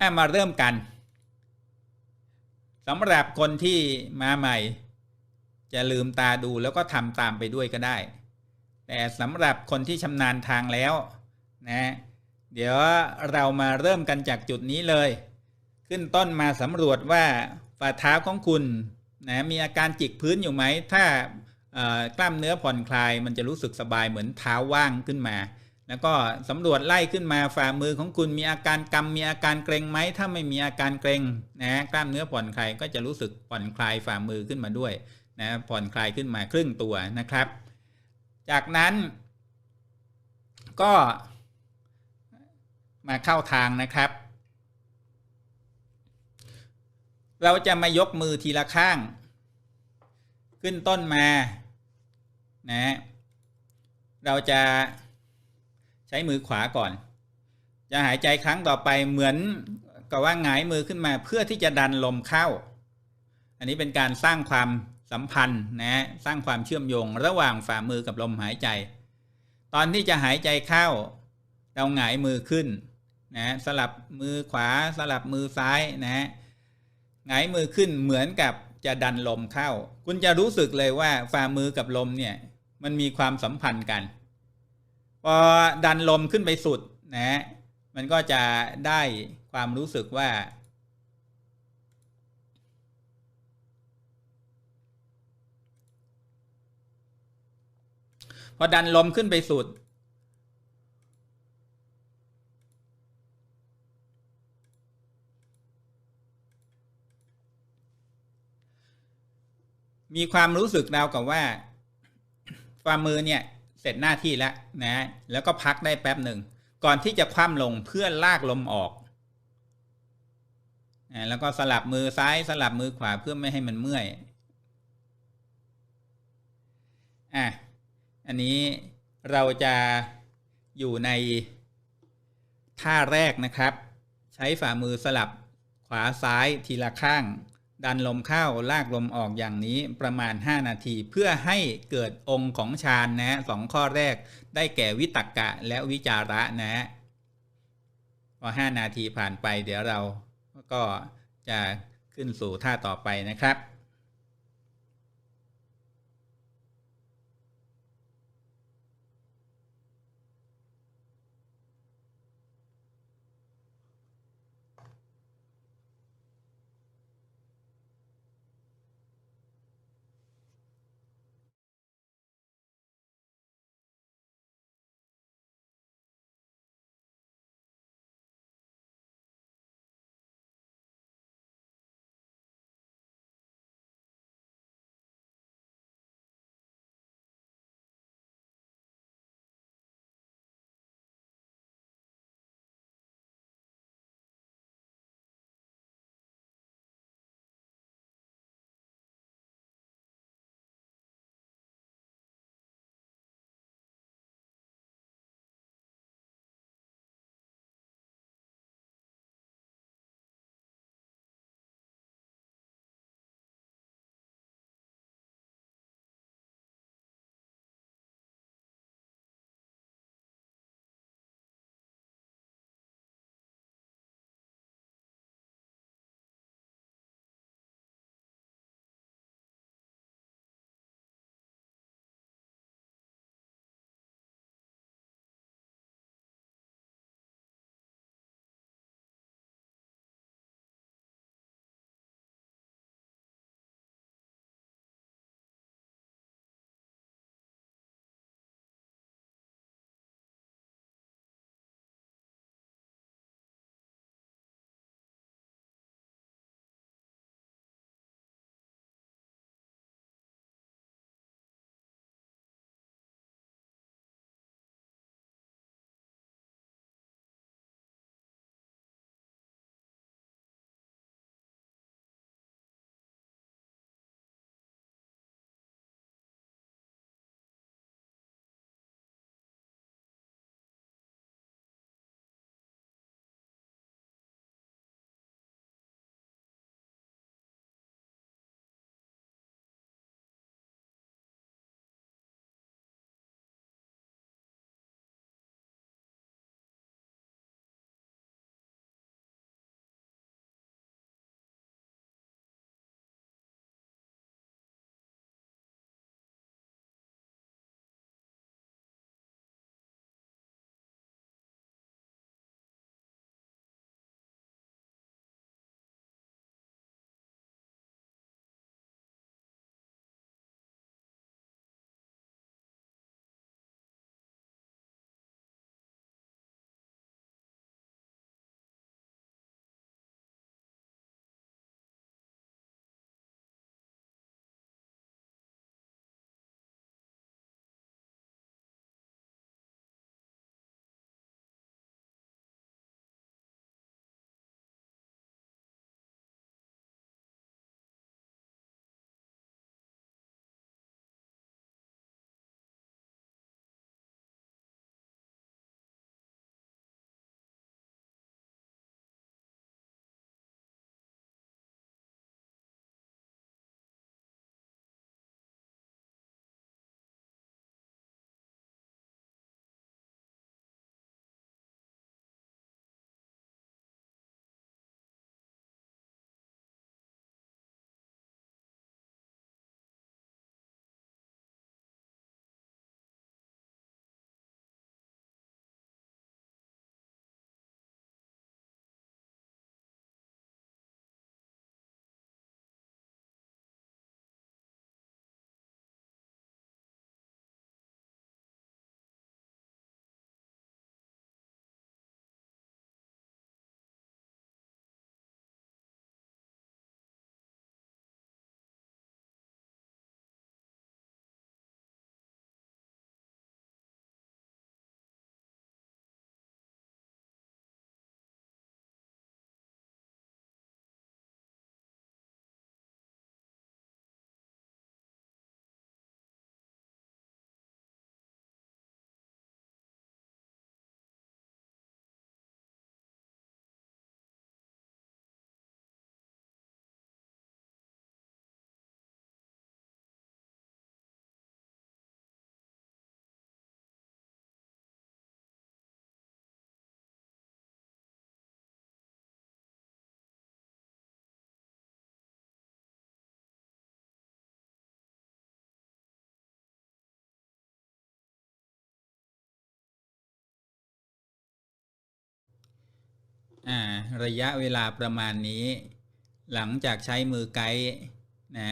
อะมาเริ่มกันสำหรับคนที่มาใหม่ จะลืมตาดูแล้วก็ทำตามไปด้วยก็ได้ แต่สำหรับคนที่ชำนาญทางแล้วนะเดี๋ยวเรามาเริ่มกันจากจุดนี้เลย ขึ้นต้นมาสำรวจว่าฝ่าเท้าของคุณนะมีอาการจิกพื้นอยู่ไหม ถ้ากล้ามเนื้อผ่อนคลายมันจะรู้สึกสบายเหมือนเท้าว่างขึ้นมา แล้วก็สำรวจไล่ขึ้นมาฝ่ามือของคุณมีอาการกำมีอาการเกร็งไหมถ้าไม่มีอาการเกร็งนะกล้ามเนื้อผ่อนคลายก็จะรู้สึกผ่อนคลายฝ่ามือขึ้นมาด้วยนะผ่อนคลายขึ้นมาครึ่งตัวนะครับ จากนั้นก็มาเข้าทางนะครับ เราจะมายกมือทีละข้าง ขึ้นต้นมานะเราจะ ช้มือขวาก่อน จะหายใจครั้งต่อไปเหมือนกับว่าหงายมือขึ้นมาเพื่อที่จะดันลมเข้า อันนี้เป็นการสร้างความสัมพันธ์นะสร้างความเชื่อมโยงระหว่างฝ่ามือกับลมหายใจ ตอนที่จะหายใจเข้า เราหงายมือขึ้นนะสลับมือขวาสลับมือซ้ายนะฮะหงายมือขึ้นเหมือนกับจะดันลมเข้า คุณจะรู้สึกเลยว่าฝ่ามือกับลมเนี่ยมันมีความสัมพันธ์กัน พอดันลมขึ้นไปสุดนะมันก็จะได้ความรู้สึกว่า พอดันลมขึ้นไปสุด มีความรู้สึกราวกับว่าฝ่ามือเนี่ย เสร็จหน้าที่แล้วนะแล้วก็พักได้แป๊บหนึ่งก่อนที่จะคว่ำลงเพื่อลากลมออกแล้วก็สลับมือซ้ายสลับมือขวาเพื่อไม่ให้มันเมื่อยอะอันนี้เราจะอยู่ในท่าแรกนะครับ ใช้ฝ่ามือสลับขวาซ้ายทีละข้าง ดันลมเข้าลากลมออกอย่างนี้ประมาณ 5 นาที เพื่อให้เกิดองค์ของฌานนะสองข้อแรกได้แก่วิตกกะและวิจาระนะพอ 5 นาทีผ่านไปเดี๋ยวเราก็จะขึ้นสู่ท่าต่อไปนะครับ อ่าระยะเวลาประมาณนี้ หลังจากใช้มือไกด์นะ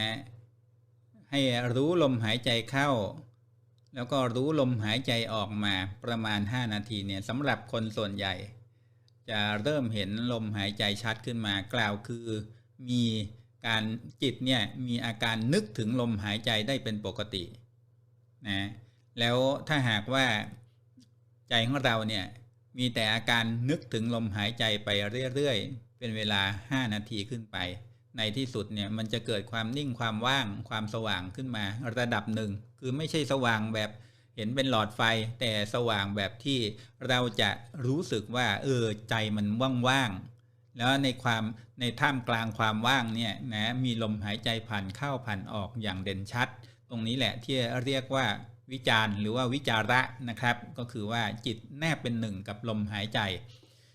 ให้รู้ลมหายใจเข้า แล้วก็รู้ลมหายใจออกมาประมาณ 5 นาทีเนี่ยสำหรับคนส่วนใหญ่ จะเริ่มเห็นลมหายใจชัดขึ้นมากล่าวคือมีการจิตเนี่ยมีอาการนึกถึงลมหายใจได้เป็นปกตินะแล้วถ้าหากว่าใจของเราเนี่ย มีแต่อาการนึกถึงลมหายใจไปเรื่อยๆ เป็นเวลา 5 นาทีขึ้นไป ในที่สุดเนี่ยมันจะเกิดความนิ่งความว่างความสว่างขึ้นมาระดับหนึ่ง คือไม่ใช่สว่างแบบเห็นเป็นหลอดไฟ แต่สว่างแบบที่เราจะรู้สึกว่า เออใจมันว่างๆ แล้วในความในท่ามกลางความว่างเนี่ยนะมีลมหายใจผ่านเข้าผ่านออกอย่างเด่นชัด ตรงนี้แหละที่เรียกว่า วิจารณ์หรือว่าวิจาระนะครับ ก็คือว่าจิตแนบเป็นหนึ่งกับลมหายใจ